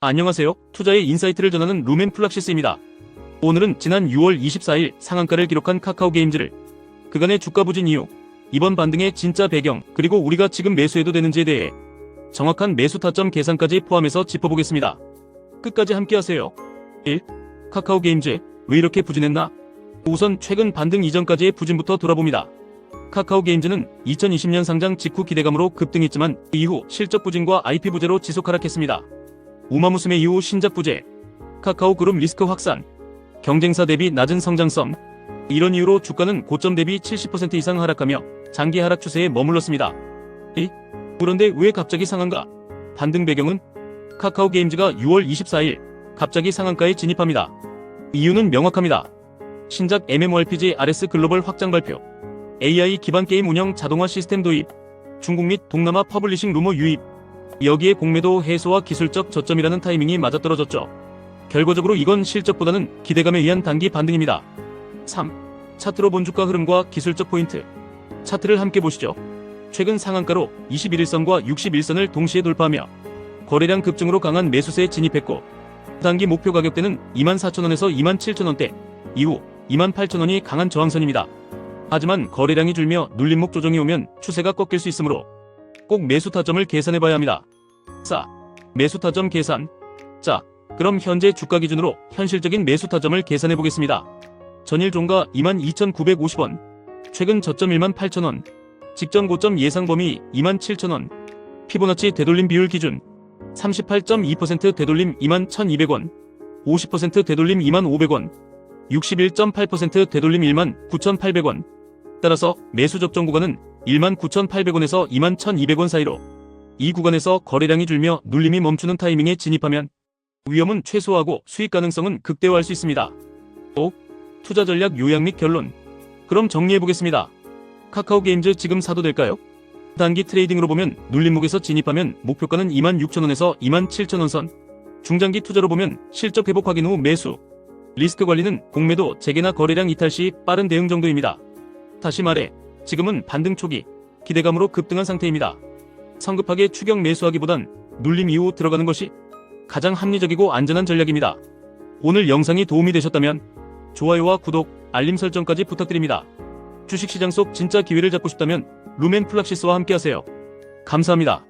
안녕하세요. 투자의 인사이트를 전하는 루멘 플락시스입니다. 오늘은 지난 6월 24일 상한가를 기록한 카카오 게임즈를 그간의 주가 부진 이유, 이번 반등의 진짜 배경, 그리고 우리가 지금 매수해도 되는지에 대해 정확한 매수 타점 계산까지 포함해서 짚어보겠습니다. 끝까지 함께하세요. 1. 카카오 게임즈 왜 이렇게 부진했나? 우선 최근 반등 이전까지의 부진부터 돌아봅니다. 카카오 게임즈는 2020년 상장 직후 기대감으로 급등했지만 이후 실적 부진과 IP 부재로 지속 하락했습니다. 우마무스메 이후 신작 부재, 카카오 그룹 리스크 확산, 경쟁사 대비 낮은 성장성, 이런 이유로 주가는 고점 대비 70% 이상 하락하며 장기 하락 추세에 머물렀습니다. 2. 그런데 왜 갑자기 상한가? 반등 배경은 카카오 게임즈가 6월 24일 갑자기 상한가에 진입합니다. 이유는 명확합니다. 신작 MMORPG RS 글로벌 확장 발표, AI 기반 게임 운영 자동화 시스템 도입, 중국 및 동남아 퍼블리싱 루머 유입, 여기에 공매도 해소와 기술적 저점이라는 타이밍이 맞아떨어졌죠. 결과적으로 이건 실적보다는 기대감에 의한 단기 반등입니다. 3. 차트로 본 주가 흐름과 기술적 포인트. 차트를 함께 보시죠. 최근 상한가로 21일선과 61선을 동시에 돌파하며 거래량 급증으로 강한 매수세에 진입했고 단기 목표 가격대는 24,000원에서 27,000원대, 이후 28,000원이 강한 저항선입니다. 하지만 거래량이 줄며 눌림목 조정이 오면 추세가 꺾일 수 있으므로 꼭 매수 타점을 계산해 봐야 합니다. 4. 매수 타점 계산. 자, 그럼 현재 주가 기준으로 현실적인 매수 타점을 계산해 보겠습니다. 전일 종가 22,950원, 최근 저점 18,000원, 직전 고점 예상 범위 27,000원, 피보나치 되돌림 비율 기준 38.2% 되돌림 21,200원, 50% 되돌림 25,500원, 61.8% 되돌림 19,800원. 따라서 매수 적정 구간은 19,800원에서 21,200원 사이로 이 구간에서 거래량이 줄며 눌림이 멈추는 타이밍에 진입하면 위험은 최소화하고 수익 가능성은 극대화할 수 있습니다. 5. 투자 전략 요약 및 결론. 그럼 정리해 보겠습니다. 카카오 게임즈 지금 사도 될까요? 단기 트레이딩으로 보면 눌림목에서 진입하면 목표가는 26,000원에서 27,000원 선. 중장기 투자로 보면 실적 회복 확인 후 매수. 리스크 관리는 공매도 재개나 거래량 이탈 시 빠른 대응 정도입니다. 다시 말해 지금은 반등 초기 기대감으로 급등한 상태입니다. 성급하게 추격 매수하기보단 눌림 이후 들어가는 것이 가장 합리적이고 안전한 전략입니다. 오늘 영상이 도움이 되셨다면 좋아요와 구독, 알림 설정까지 부탁드립니다. 주식시장 속 진짜 기회를 잡고 싶다면 루멘 플락시스와 함께하세요. 감사합니다.